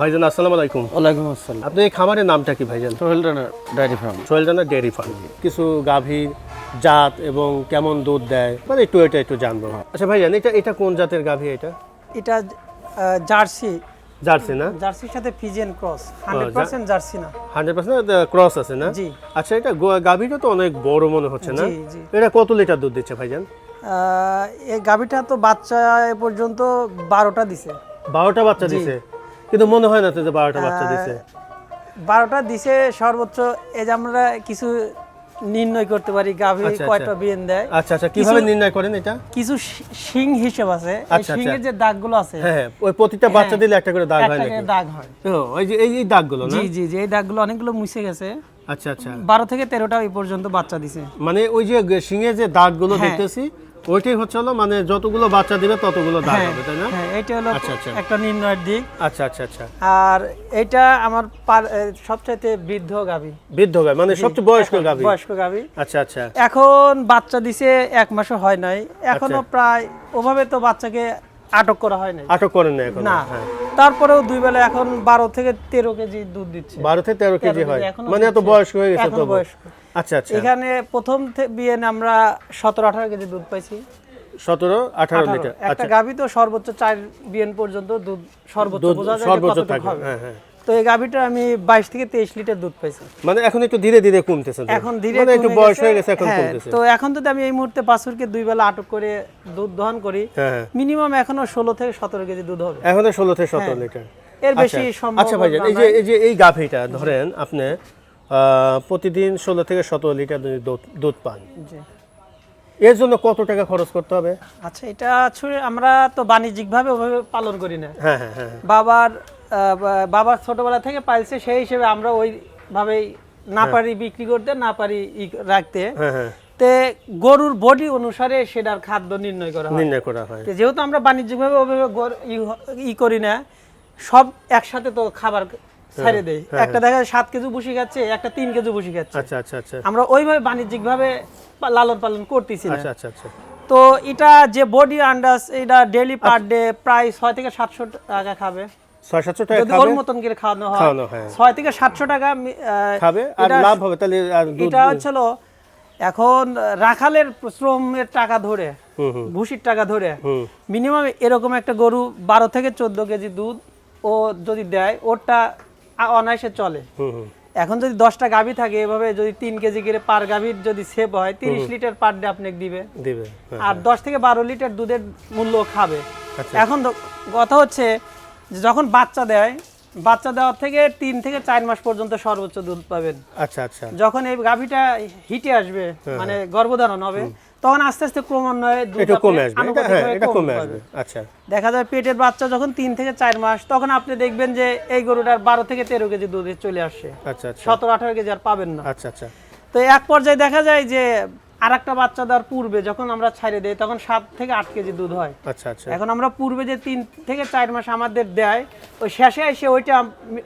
ভাইজান আসসালামু আলাইকুম। ওয়ালাইকুম আসসালাম। আপনি এই খামারের নামটা কি ভাইজান? Sohel Rana dairy farm. সোহেলজানা dairy farm. কিছু গাভীর জাত এবং কেমন দুধ দেয়? মানে একটু এটা একটু জানব। আচ্ছা ভাইজান এটা এটা কোন জাতের গাভী এটা? এটা জার্সি। জার্সি না? জার্সির সাথে Friesian cross. Hundred percent Jersey না। হান্ড্রেড পার্সেন্ট ক্রস আছে না? জি। আচ্ছা এটা গাভীটা তো অনেক বড় মনে হচ্ছে না? জি জি। এটা কত লিটার দুধ দিচ্ছে ভাইজান? আহ, এই গাভিটা তো বাচ্চা এ পর্যন্ত বারোটা দিছে। বারোটা বাচ্চা দিছে? কিন্তু মনে হয় না তো যে বারোটা বাচ্চা দিছে? বারোটা দিছে সর্বোচ্চ এই যে আমরা কিছু নির্ণয় করতে পারি গাভি আচ্ছা, আচ্ছা। কয়টা বিয়েন দেয়। আচ্ছা আচ্ছা কীভাবে নির্ণয় করেন এটা? কিছু শি- শিং হিসেব আছে। এই আচ্ছা, শিংয়ের যে দাগগুলো আছে। হ্যাঁ হ্যাঁ ওই প্রতিটা বাচ্চা দিলে একটা করে দাগ হয় নাকি? দাগ হয়। ও, ওই যে এই এই দাগগুলো না? জি জি জি এই দাগগুলো অনেকগুলো মুছে গেছে। আচ্ছা আচ্ছা। বারো থেকে তেরোটা এই পর্যন্ত বাচ্চা দিছে। মানে ওই যে শিং এর যে দাগগুলো হ্যাঁ। দেখতেছি ওইটাই হচ্ছে হলো মানে যতগুলো বাচ্চা দিবে ততগুলো দাগ হ্যাঁ হবে তাই না? হ্যাঁ এটা হলো আচ্ছা, আচ্ছা। একটা নির্ণয়ের দিক। আচ্ছা আচ্ছা আচ্ছা। আর এটা আমার সবচাইতে বৃদ্ধ গাভী। বৃদ্ধ গায় মানে সবচেয়ে বয়স্ক গাভী। বয়স্ক গাভী। আচ্ছা আচ্ছা। এখন বাচ্চা দিছে এক মাসও হয় নাই। এখনও আচ্ছা। প্রায় ওভাবে তো বাচ্চাকে আটক করা হয় নাই। আটক করেন না এখন না। হ্যাঁ। তারপরেও দুই বেলা এখন বারো থেকে তেরো কেজি দুধ দিচ্ছে। বারো থেকে তেরো কেজি হয়। মানে এত। বয়স্ক হয়ে গেছে তো বয়স্ক। আচ্ছা আচ্ছা। এখানে প্রথম থে- আমরা সতেরো আঠারো কেজি দুধ পাইছি। সতেরো আঠারো। লিটার একটা আচ্ছা। গাভী তো সর্বোচ্চ চার বিয়েন পর্যন্ত দুধ সর্বোচ্চ সর্বোচ্চ থাকে হ্যাঁ হ্যাঁ। তো এই গাভীটা আমি বাইশ থেকে তেইশ লিটার দুধ পাইছি। মানে এখন একটু ধীরে ধীরে কমতেছে এখন ধীরে মানে একটু বয়স হয়ে গেছে এখন হ্যাঁ, কমতেছে। তো এখন যদি আমি এই মুহূর্তে বাছুরকে দুই বেলা আটক করে দুধ দহন করি মিনিমাম এখনও ষোলো থেকে সতেরো কেজি দুধ হবে। এখন ষোলো থেকে সতেরো লিটার। এর বেশি আচ্ছা, সম্ভব আচ্ছা ভাইজান এই যে এই যে এই গাভীটা ধরেন আপনি প্রতিদিন ষোলো থেকে সতেরো লিটার দুধ- দুধ পান। এর জন্য কত টাকা খরচ করতে হবে? আচ্ছা এটা আমরা তো বাণিজ্যিকভাবে ওভাবে পালন করি না। হ্যাঁ হ্যাঁ হ্যাঁ বাবার বাবার ছোটবেলা থেকে পাইছে সেই হিসেবে আমরা ওইভাবেই না পারি বিক্রি করতে না পারি রাখতে। তে গরুর বডি অনুসারে সেটার খাদ্য নির্ণয় করা হয়। নির্ণয় করা হয়। যেহেতু আমরা বাণিজ্যিকভাবে ওভাবে ই করি না সব একসাথে তো খাবার ছেড়ে দেই। একটা দেখা যায় সাত কেজি বসি খাচ্ছে একটা তিন কেজি বসি খাচ্ছে। আচ্ছা আচ্ছা আচ্ছা। আমরা ওইভাবে বাণিজ্যিকভাবে পা- লালন পালন করতেছি আচ্ছা আচ্ছা আচ্ছা। তো এটা যে বডি আন্ডাজ এটা ডেলি পার ডে প্রায় ছয় থেকে সাতশো টাকা খাবে। ছয় সাতশো টাকা যদি ওর মতন করে খাওয়ানো হয় ছয় থেকে সাতশো টাকা খাবে আর লাভ হবে তাহলে এটা হচ্ছিল এখন রাখালের শ্রমের টাকা ধরে ভুসির টাকা ধরে মিনিমাম এরকম একটা গরু বারো থেকে চোদ্দ কেজি দুধ ও যদি দেয় ওরটা অনায়াসে চলে। এখন যদি দশটা গাভী থাকে এভাবে যদি তিন কেজি করে পার গাভীর যদি সেভ হয় তিরিশ লিটার পার ডে আপনাকে দিবে। দিবে হ্যাঁ আর দশ থেকে বারো লিটার দুধের মূল্য খাবে। আচ্ছা। এখন তো কথা হচ্ছে যখন বাচ্চা দেয় বাচ্চা দেওয়ার থেকে তিন থেকে চার মাস পর্যন্ত সর্বোচ্চ দুধ পাবেন। আচ্ছা আচ্ছা। যখন এই গাভীটা হিটে আসবে মানে গর্ভধারণ হবে তখন আস্তে আস্তে ক্রমান্বয়ে একটু কমে আসবে এটা হ্যাঁ কমে আসবে আচ্ছা। দেখা যায় পেটের বাচ্চা যখন তিন থেকে চার মাস তখন আপনি দেখবেন যে এই গরুটার বারো থেকে তেরো কেজি দুধে চলে আসে। আচ্ছা আচ্ছা। সতেরো আঠারো কেজি আর পাবেন না। আচ্ছা আচ্ছা। তো এক পর্যায়ে দেখা যায় যে আর একটা বাচ্চা দেওয়ার পূর্বে যখন আমরা ছাড়ে দেই তখন সাত থেকে আট কেজি দুধ হয়। আচ্ছা আচ্ছা। এখন আমরা পূর্বে যে তিন থেকে চার মাস আমাদের দেয় ওই শেষে এসে ওইটা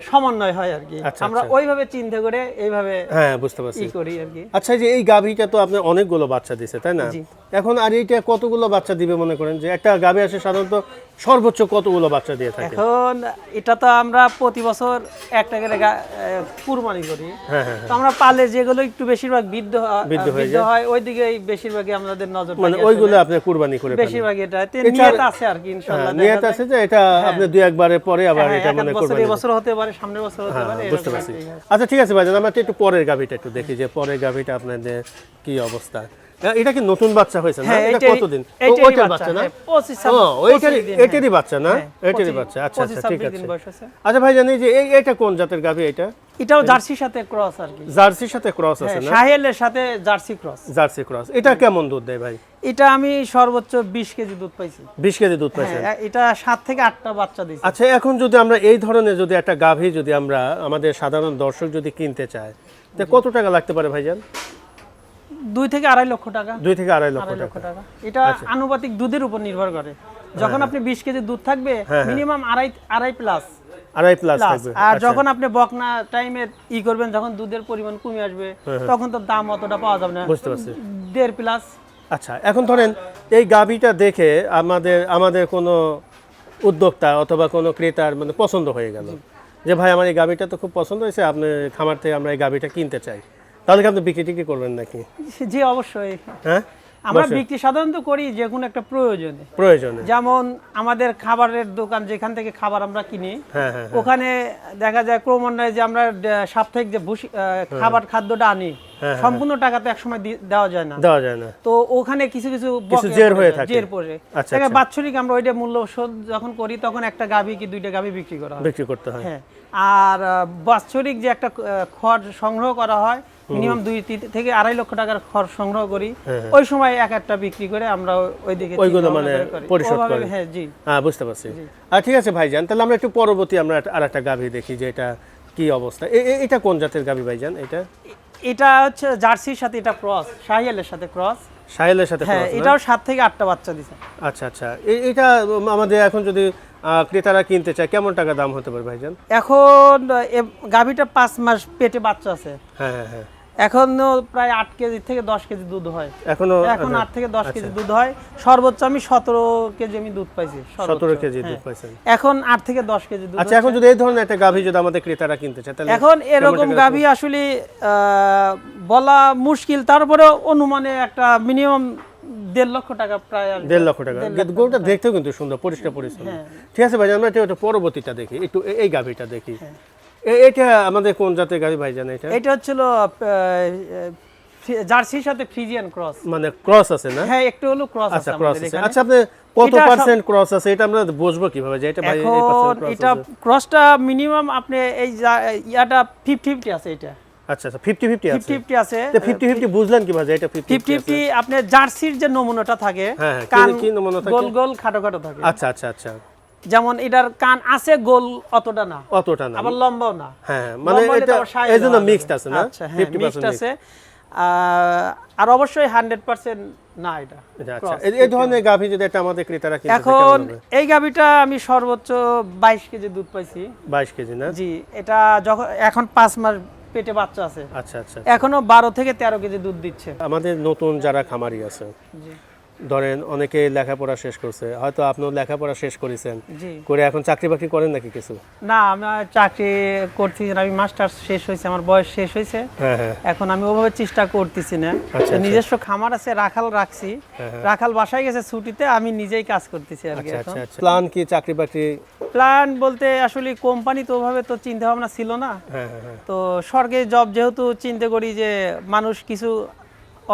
সমন্বয় হয় আর কি। আচ্ছা, আমরা আচ্ছা। ওইভাবে চিন্তা করে এইভাবে হ্যাঁ বুঝতে পারছি। করি আর কি। আচ্ছা যে এই গাভীটা তো আপনার অনেকগুলো বাচ্চা দিছে তাই না? এখন আর এইটা কতগুলো বাচ্চা দিবে মনে করেন? যে একটা গাভী আসে সাধারণত সর্বোচ্চ কতগুলো বাচ্চা দিয়ে থাকে এখন এটা তো আমরা প্রতি বছর একটা করে কুরবানি করি। হ্যাঁ হ্যাঁ তো আমরা পালে যেগুলো একটু বেশিরভাগ বৃদ্ধ বৃদ্ধ হয়ে হয় ওই দিকে বেশিরভাগই আমাদের নজর মানে ওইগুলো আপনি কুরবানি করে বেশিরভাগ এটা নিয়ত আছে আর কি হ্যাঁ, ইনশাআল্লাহ নিয়ত আছে যে এটা আপনি দুই একবারে পরে আবার হ্যাঁ, এটা মানে কুরবানি এই বছর হতে পারে সামনের বছর হতে পারে হ্যাঁ, বুঝতে পারছি। আচ্ছা ঠিক আছে ভাইজান আমরা একটু পরের গাভীটা একটু দেখি যে পরের গাভীটা আপনাদের কি অবস্থা। এটা কি নতুন বাচ্চা হয়েছে না? হ্যাঁ, এটা কতদিন? ওইটার বাচ্চা, না? হ্যাঁ, হ্যাঁ। এটারই বাচ্চা না? হ্যাঁ, এটারই বাচ্চা আচ্ছা আচ্ছা ঠিক আছে। আচ্ছা ভাইজান এই যে এই এটা কোন জাতের গাভী এটা? এটাও জার্সির সাথে ক্রস আর কি। জার্সির সাথে ক্রস আছে হ্যাঁ, না? সাহেলের সাথে জার্সি ক্রস জার্সি ক্রস এটা কেমন দুধ দেয় ভাই? এটা আমি সর্বোচ্চ বিশ কেজি দুধ পাইছি। বিশ কেজি দুধ পাইছেন? হ্যাঁ, এটা সাত থেকে আটটা বাচ্চা দিয়েছে। আচ্ছা এখন যদি আমরা এই ধরনের যদি একটা গাভী যদি আমরা আমাদের সাধারণ দর্শক যদি কিনতে চায় তা কত টাকা লাগতে পারে ভাইজান? দুই থেকে আড়াই লক্ষ টাকা। দুই থেকে আড়াই লক্ষ টাকা। এটা আনুপাতিক দুধের উপর নির্ভর করে। যখন আপনি বিশ কেজি দুধ থাকবে হ্যাঁ, মিনিমাম আড়াই আড়াই প্লাস আড়াই প্লাস থাকবে। আর আচ্ছা। যখন আপনি বকনা টাইমে ই করবেন যখন দুধের পরিমাণ কমে আসবে তখন তো দাম অতটা পাওয়া যাবে না। হ্যাঁ, বুঝতে পারছি। দেড় প্লাস আচ্ছা এখন ধরেন এই গাভীটা দেখে আমাদের আমাদের কোনো উদ্যোক্তা অথবা কোনো ক্রেতার মানে পছন্দ হয়ে গেল। যে ভাই আমার এই গাভিটা তো খুব পছন্দ হয়েছে আপনি খামার থেকে আমরা এই গাভিটা কিনতে চাই। তাহলে আপনি বিক্রি টিক্রি করবেন নাকি? জি অবশ্যই। হ্যাঁ? আমরা বিক্রি সাধারণত করি যে কোনো একটা প্রয়োজনে। প্রয়োজনে। যেমন আমাদের খাবারের দোকান যেখান থেকে খাবার আমরা কিনি হ্যাঁ হ্যাঁ ওখানে দেখা যায় ক্রমান্বয়ে যে আমরা সাপ্তাহিক যে ভুসি খাবার খাদ্যটা আনি হ্যাঁ, সম্পূর্ণ টাকা তো একসময় দেওয়া যায় না। দেওয়া যায় না। তো ওখানে কিছু কিছু জের হয়ে থাকে। জের পড়ে। আচ্ছা, আচ্ছা। বাৎসরিক আমরা ওইটা মূল্য শোধ যখন করি তখন একটা গাভী কি দুইটা গাভী বিক্রি করা হয়। বিক্রি করতে হয়। হ্যাঁ। আর বাৎসরিক যে একটা খড় সংগ্রহ করা হয় মিনিমাম দুই থেকে আড়াই লক্ষ টাকার খড় সংগ্রহ করি। হ্যাঁ, ওই সময় এক একটা বিক্রি করে আমরা ওই দিকে ওইগুলো মানে করে করি। পরিশোধ করেন। হ্যাঁ জি। হ্যাঁ বুঝতে পারছি। আর ঠিক আছে ভাইজান তাহলে আমরা একটু পরবর্তী আমরা আর একটা গাভি দেখি যে এটা কি অবস্থা। এটা কোন জাতের গাভি ভাইজান এটা? এটা হচ্ছে জার্সির সাথে এটা ক্রস শাহিয়ালের সাথে ক্রস। সাহেলের সাথে হ্যাঁ এটাও সাত থেকে আটটা বাচ্চা দিছে। আচ্ছা আচ্ছা। এটা আমাদের এখন যদি ক্রেতারা কিনতে চায় কেমন টাকা দাম হতে পারে ভাইজান? এখন গাভীটা পাঁচ মাস পেটে বাচ্চা আছে। হ্যাঁ হ্যাঁ হ্যাঁ। এখনও প্রায় আট কেজি থেকে দশ কেজি দুধ হয়। এখনও এখন আচ্ছা, আট থেকে দশ কেজি দুধ হয়। সর্বোচ্চ আমি সতেরো কেজি আমি দুধ পাইছি সতেরো কেজি দুধ হ্যাঁ। পাইছেন। এখন আট থেকে দশ কেজি দুধ আচ্ছা এখন যদি এই ধরনের একটা গাভি যদি আমাদের ক্রেতারা কিনতে চায় তাহলে এখন এরকম গাভী আসলে বলা মুশকিল। তারপরে অনুমানে একটা মিনিমাম দেড় লক্ষ টাকা প্রায় দেড় লক্ষ টাকা। গরুটা দেখতেও কিন্তু সুন্দর পরিষ্কার পরিচ্ছন্ন। ঠিক আছে ভাই আমরা একটু পরবর্তীটা দেখি একটু এই গাভীটা দেখি। এ- এটা আমাদের কোন জাতের জান এটা? এটা হচ্ছিল জার্সির সাথে ফ্রিজিয়ান ক্রস। মানে ক্রস আছে না? হ্যাঁ একটু হলো ক্রস আচ্ছা আছে ক্রস আছে। আচ্ছা আপনি কত পার্সেন্ট ক্রস আছে এটা আমরা বুঝব কীভাবে যে এটা ভাই এখন এটা ক্রসটা মিনিমাম আপনি এই ইয়াটা ফিফটি ফিফটি আছে এটা। আচ্ছা আচ্ছা আছে। আছে। বুঝলেন কীভাবে যে এটা ফিফটি ফিফটি ফিফটি আপনি জার্সির যে নমুনাটা থাকে হ্যাঁ, হ্যাঁ, কি নমুনা থাকে? গোল গোল খাটো খাটো থাকে। আচ্ছা আচ্ছা আচ্ছা। যেমন এটার কান আছে গোল অতটা না অতটা না। আবার লম্বাও না। হ্যাঁ মানে এটা তো আবার সাইজ এই জন্য আলাদা। মিক্সড আছে না? আচ্ছা হ্যাঁ মিক্সড আছে। আর অবশ্যই হান্ড্রেড পার্সেন্ট না এটা। আচ্ছা এই- ধরনের গাভি যদি একটা আমাদের ক্রেতারা কিনতে এখন এই গাভিটা আমি সর্বোচ্চ বাইশ কেজি দুধ পাইছি। বাইশ কেজি না? জি এটা যখন এখন পাঁচ মাস পেটে বাচ্চা আছে। আচ্ছা আচ্ছা। এখনও বারো থেকে তেরো কেজি দুধ দিচ্ছে। আমাদের নতুন যারা খামারি আছে জি। ধরেন অনেকে লেখাপড়া শেষ করছে হয়তো আপনিও লেখাপড়া শেষ করেছেন। করে এখন চাকরি বাকরি করেন নাকি কিছু? না আমি চাকরি করছি আমি মাস্টার শেষ হয়েছে আমার বয়স শেষ হয়েছে। হ্যাঁ হ্যাঁ। এখন আমি ওভাবে চেষ্টা করতেছি না। আচ্ছা, নিজস্ব খামার আছে রাখাল রাখছি। রাখাল বাসায় গেছে ছুটিতে আমি নিজেই কাজ করতেছি আর কি আচ্ছা এখন। আচ্ছা আচ্ছা। প্ল্যান কি চাকরি বাকরি? প্ল্যান বলতে আসলে কোম্পানি তো ওভাবে তো চিন্তা ভাবনা ছিল না। হ্যাঁ হ্যাঁ হ্যাঁ। তো সরকারি জব যেহেতু চিন্তা করি যে মানুষ কিছু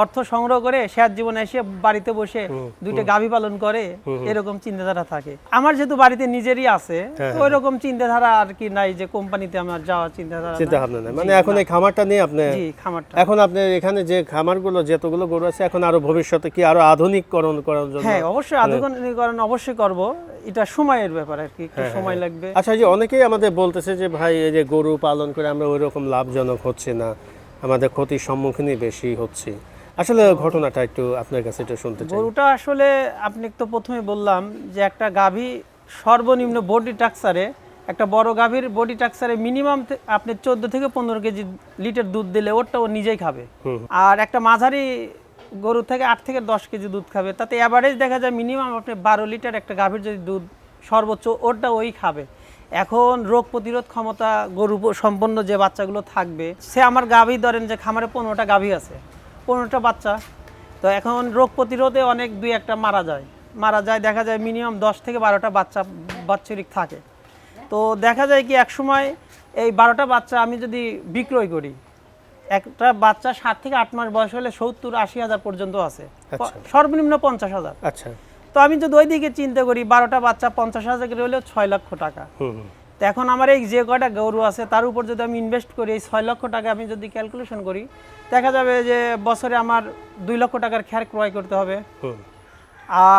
অর্থ সংগ্রহ করে শেয়ার জীবনে এসে বাড়িতে বসে দুইটা গাভী পালন করে এরকম চিন্তাধারা থাকে। আমার যেহেতু বাড়িতে নিজেরই আছে হ্যাঁ, তো ওইরকম চিন্তাধারা আর কি নাই যে কোম্পানিতে আমার যাওয়ার চিন্তাধারা। চিন্তা ভাবনা নাই। মানে এখন এই খামারটা নিয়ে আপনি জি খামারটা। এখন আপনি এখানে যে খামারগুলো যতগুলো গরু আছে এখন আরও ভবিষ্যতে কি আরও আধুনিককরণ করার জন্য হ্যাঁ অবশ্যই আধুনিকরণ অবশ্যই করব। এটা সময়ের ব্যাপার আর কি একটু হ্যাঁ, সময় লাগবে। আচ্ছা এই যে অনেকেই আমাদের বলতেছে যে ভাই এই যে গরু পালন করে আমরা ওই রকম লাভজনক হচ্ছে না। আমাদের ক্ষতির সম্মুখীনই বেশি হচ্ছে। আসলে ঘটনাটা একটু আপনার কাছে একটু শুনতে চাই। গরুটা আসলে আপনি তো প্রথমে বললাম যে একটা গাভী সর্বনিম্ন বডি টাক্সারে একটা বড় গাভীর বডি টাক্সারে মিনিমাম আপনি চোদ্দ থেকে পনেরো কেজি লিটার দুধ দিলে ওরটা ও নিজেই খাবে। আর একটা মাঝারি গরু থেকে আট থেকে দশ কেজি দুধ খাবে তাতে অ্যাভারেজ দেখা যায় মিনিমাম আপনি বারো লিটার একটা গাভীর যদি দুধ সর্বোচ্চ ওরটা ওই খাবে। এখন রোগ প্রতিরোধ ক্ষমতা গরু সম্পন্ন যে বাচ্চাগুলো থাকবে সে আমার গাভী ধরেন যে খামারে পনেরোটা গাভী আছে। পনেরোটা বাচ্চা। তো এখন রোগ প্রতিরোধে অনেক দুই একটা মারা যায়। মারা যায় দেখা যায় মিনিমাম দশ থেকে বারোটা বাচ্চা বাৎসরিক থাকে। তো দেখা যায় কি এক সময় এই বারোটা বাচ্চা আমি যদি বিক্রয় করি একটা বাচ্চা সাত থেকে আট মাস বয়স হলে সত্তর আশি হাজার পর্যন্ত আছে। আচ্ছা। সর্বনিম্ন পঞ্চাশ হাজার। আচ্ছা। তো আমি যদি ওই দিকে চিন্তা করি বারোটা বাচ্চা পঞ্চাশ হাজার করে হলেও ছয় লক্ষ টাকা। তো এখন আমার এই যে কয়টা গরু আছে তার উপর যদি আমি ইনভেস্ট করি এই ছয় লক্ষ টাকা আমি যদি ক্যালকুলেশন করি দেখা যাবে যে বছরে আমার দুই লক্ষ টাকার খ্যার ক্রয় করতে হবে।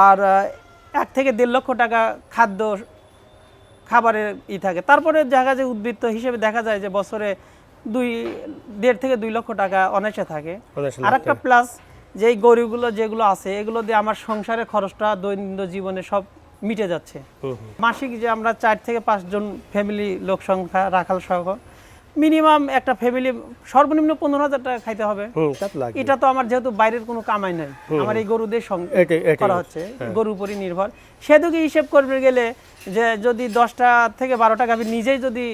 আর এক থেকে দেড় লক্ষ টাকা খাদ্য খাবারের ই থাকে। তারপরে দেখা যায় উদ্বৃত্ত হিসেবে দেখা যায় যে বছরে দুই দেড় থেকে দুই লক্ষ টাকা অনায়াসে থাকে। আর একটা প্লাস যে এই গরুগুলো যেগুলো আছে এগুলো দিয়ে আমার সংসারের খরচটা দৈনন্দিন জীবনে সব মিটে যাচ্ছে। মাসিক যে আমরা চার থেকে পাঁচজন ফ্যামিলি লোক সংখ্যা রাখাল সহ মিনিমাম একটা ফ্যামিলি সর্বনিম্ন পনেরো হাজার টাকা খাইতে হবে। এটা তো আমার যেহেতু বাইরের কোনো কামাই নাই আমার এই গরুদের সঙ্গে করা হচ্ছে গরুর উপরই নির্ভর। সেদিকে হিসেব করবে গেলে যে যদি দশটা থেকে বারোটা গাভী নিজেই যদি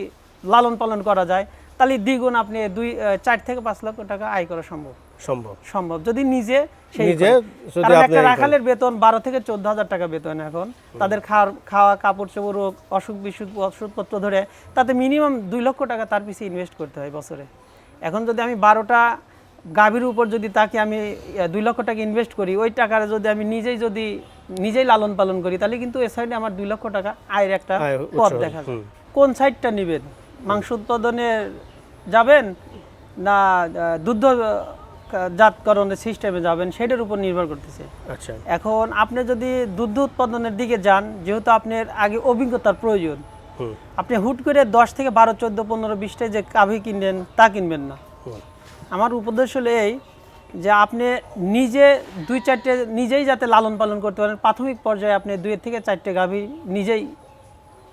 লালন পালন করা যায় তাহলে দ্বিগুণ আপনি দুই চার থেকে পাঁচ লক্ষ টাকা আয় করা সম্ভব। সম্ভব। সম্ভব। যদি নিজে একটা রাখালের বেতন বারো থেকে চোদ্দ হাজার টাকা বেতন এখন। তাদের খাওয়ার খাওয়া কাপড় চোপড় রোগ অসুখ বিসুখ ওষুধপত্র ধরে তাতে মিনিমাম দুই লক্ষ টাকা তার পিছিয়ে ইনভেস্ট করতে হয় বছরে। এখন যদি আমি বারোটা গাভীর উপর যদি তাকে আমি দুই লক্ষ টাকা ইনভেস্ট করি ওই টাকাটা যদি আমি নিজেই যদি নিজেই লালন পালন করি তাহলে কিন্তু এ সাইডে আমার দুই লক্ষ টাকা আয়ের একটা পথ দেখা যায়। কোন সাইডটা নেবেন? মাংস উৎপাদনে যাবেন না আহ, জাতকরণের সিস্টেমে যাবেন সেটার উপর নির্ভর করতেছে। আচ্ছা। এখন আপনি যদি দুগ্ধ উৎপাদনের দিকে যান যেহেতু আপনার আগে অভিজ্ঞতার প্রয়োজন আপনি হুট করে দশ থেকে বারো চোদ্দ পনেরো বিশটা যে কাভি কিনবেন তা কিনবেন না। আমার উপদেশ হলো এই যে আপনি নিজে দুই চারটে নিজেই যাতে লালন পালন করতে পারেন প্রাথমিক পর্যায়ে আপনি দুই থেকে চারটে গাভী নিজেই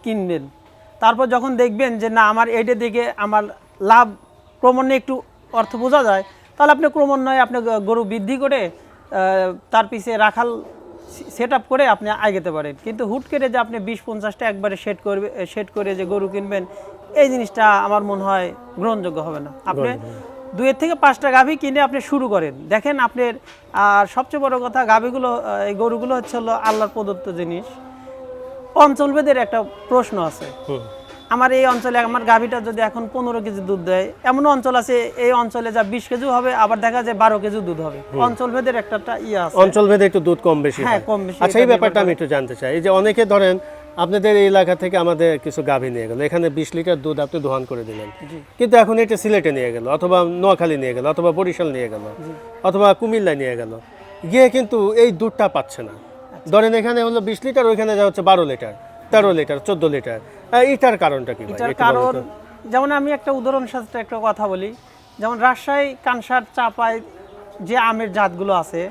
কিনবেন। তারপর যখন দেখবেন যে না আমার এইটা দিকে আমার লাভ ক্রমান্বয়ে একটু অর্থ বোঝা যায় তাহলে আপনি ক্রমান্বয়ে আপনি গরু বৃদ্ধি করে তার পিছে রাখাল সেট আপ করে আপনি আগাতে পারেন। কিন্তু হুট করে যে আপনি বিশ পঞ্চাশটা একবারে সেট করবে সেট করে যে গরু কিনবেন এই জিনিসটা আমার মনে হয় গ্রহণযোগ্য হবে না। আপনি দুইয়ের থেকে পাঁচটা গাভী কিনে আপনি শুরু করেন। দেখেন আপনার আর সবচেয়ে বড় কথা গাভীগুলো এই গরুগুলো হচ্ছে হলো আল্লাহর প্রদত্ত জিনিস। অঞ্চলভেদের একটা প্রশ্ন আছে। আমার এই অঞ্চলে আমার গাভীটা যদি এখন পনেরো কেজি দুধ দেয় এমন অঞ্চল আছে এই অঞ্চলে যা বিশ কেজি হবে আবার দেখা যায় বারো কেজি দুধ হবে। অঞ্চলভেদের একটা একটা ইয়ে আছে। অঞ্চল ভেদে একটু দুধ কম বেশি হ্যাঁ, কম বেশি। আচ্ছা এই ব্যাপারটা আমি একটু জানতে চাই। এই যে অনেকে ধরেন আপনাদের এই এলাকা থেকে আমাদের কিছু গাভী নিয়ে গেল। এখানে বিশ লিটার দুধ আপনি দোহান করে দিলেন। কিন্তু এখন এটা সিলেটে নিয়ে গেল অথবা নোয়াখালী নিয়ে গেল অথবা বরিশাল নিয়ে গেল অথবা কুমিল্লা নিয়ে গেল। গিয়ে কিন্তু এই দুধটা পাচ্ছে না। ধরেন এখানে হলো বিশ লিটার ওইখানে যা হচ্ছে বারো লিটার। তেরো লিটার চোদ্দ লিটার। এটার কারণটা কি এটার কারণ যেমন আমি একটা উদাহরণ সাথে একটা কথা বলি। যেমন রাজশাহী কানসার চাপায় যে আমের জাতগুলো আছে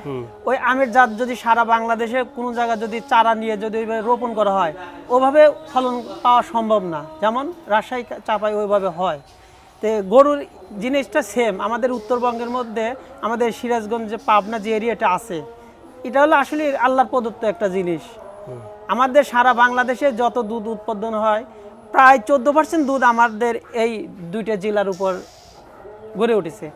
ওই আমের জাত যদি সারা বাংলাদেশে কোনো জায়গায় যদি চারা নিয়ে যদি ওইভাবে রোপণ করা হয় ওভাবে ফলন পাওয়া সম্ভব না। যেমন রাজশাহী চাপায় ওইভাবে হয়। তো গরুর জিনিসটা সেম আমাদের উত্তরবঙ্গের মধ্যে আমাদের সিরাজগঞ্জ যে পাবনা যে এরিয়াটা আছে এটা হলো আসলে আল্লাহর প্রদত্ত একটা জিনিস। আমাদের সারা বাংলাদেশে যত দুধ উৎপাদন হয় প্রায় চোদ্দ পার্সেন্ট দুধ আমাদের এই দুইটা জেলার উপর গড়ে উঠেছে।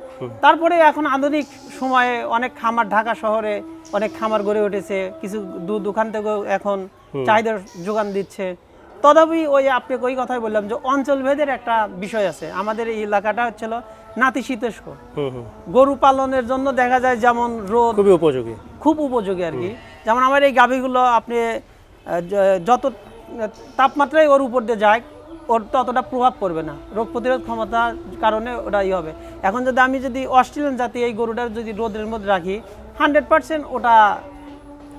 তারপরে এখন আধুনিক সময়ে অনেক খামার ঢাকা শহরে অনেক খামার গড়ে উঠেছে কিছু দুধ ওখান থেকেও এখন চাহিদার যোগান দিচ্ছে। তথাপি ওই আপনি ওই কথাই বললাম যে অঞ্চলভেদের একটা বিষয় আছে। আমাদের এই এলাকাটা হচ্ছিল নাতিশীতোষ্ণ গরু পালনের জন্য দেখা যায় যেমন রোদ খুবই উপযোগী। খুব উপযোগী আর কি। যেমন আমার এই গাভীগুলো আপনি যত তাপমাত্রায় ওর উপর দিয়ে যায় ওর ততটা প্রভাব পড়বে না। রোগ প্রতিরোধ ক্ষমতার কারণে ওটা ই হবে। এখন যদি আমি যদি অস্ট্রেলিয়ান জাতি এই গরুটার যদি রোদের মধ্যে রাখি হান্ড্রেড পার্সেন্ট ওটা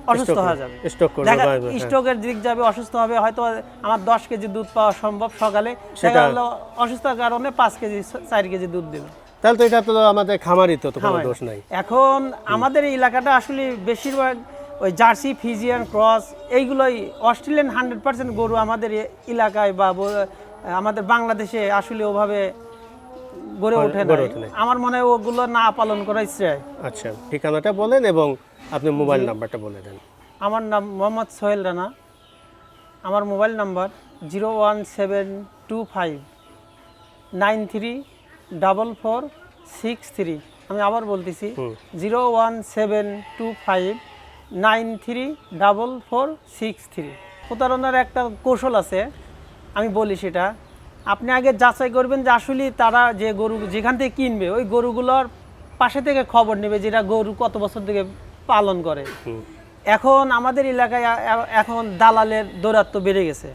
অসুস্থ হয়ে যাবে। স্টক করে দেখা রাখবে। স্ট্রোকের দিক যাবে অসুস্থ হবে হয়তো আমার দশ কেজি দুধ পাওয়া সম্ভব সকালে। সেটা- গেলো অসুস্থতার কারণে পাঁচ কেজি চার কেজি দুধ দিল। তাহলে তো এটা তো আমাদের খামারই তো তো কোনো দোষ নাই। এখন আমাদের এই এলাকাটা আসলে বেশিরভাগ ওই জার্সি ফিজিয়ান ক্রস এইগুলোই অস্ট্রেলিয়ান হান্ড্রেড পার্সেন্ট গরু আমাদের এলাকায় বা আমাদের বাংলাদেশে আসলে ওভাবে গড়ে ওঠে না। আমার মনে হয় ওগুলো না পালন করাই শ্রেয় আচ্ছা ঠিকানাটা বলেন এবং আপনি মোবাইল নাম্বারটা বলে দেন। আমার নাম মোহাম্মদ সোহেল রানা। আমার mobile number zero one seven two five nine three double four six three. আমি আবার বলতেছি zero one seven two five nine three double four six three. প্রতারণার একটা কৌশল আছে আমি বলি সেটা। আপনি আগে যাচাই করবেন যে আসলে তারা যে গরু যেখান থেকে কিনবে ওই গরুগুলোর পাশে থেকে খবর নেবে যেটা গরু কত বছর থেকে পালন করে। এখন আমাদের এলাকায় এখন দালালের দৌরাত্ব বেড়ে গেছে।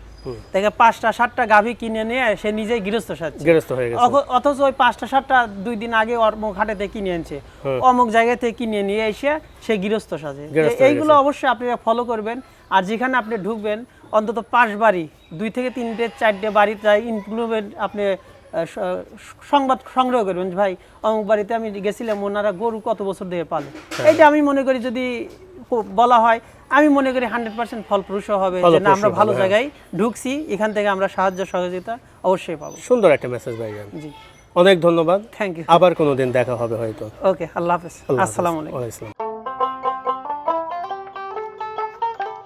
দেখে পাঁচটা সাতটা গাভী কিনে নিয়ে সে নিজেই গৃহস্থ সাজছে। গেরস্ত হয়ে গেছে। অথচ ওই পাঁচটা সাতটা দুই দিন আগে অমুক হাটে থেকে কিনে আনছে। অমুক জায়গা থেকে কিনে নিয়ে এসে সে গৃহস্থ সাজে। গৃহস্থ এইগুলো অবশ্যই আপনারা ফলো করবেন। আর যেখানে আপনি ঢুকবেন অন্তত পাঁচ বাড়ি দুই থেকে তিনটে চারটে বাড়িতে ইনক্লুডেড আপনি সংবাদ সংগ্রহ করবেন ভাই অমুক বাড়িতে আমি গেছিলাম ওনারা গরু কত বছর ধরে পালে? হ্যাঁ। এইটা আমি মনে করি যদি বলা হয়। আমি মনে করি হান্ড্রেড পার্সেন্ট ফলপ্রসূ হবে যে না আমরা ভালো হ্যাঁ। জায়গায় ঢুকছি এখান থেকে আমরা সাহায্য সহযোগিতা অবশ্যই পাবো। সুন্দর একটা মেসেজ ভাই জি। অনেক ধন্যবাদ। থ্যাংক ইউ আবার কোনোদিন দেখা হবে হয়তো। ওকে আল্লাহ হাফেজ। আসসালামু আলাইকুম।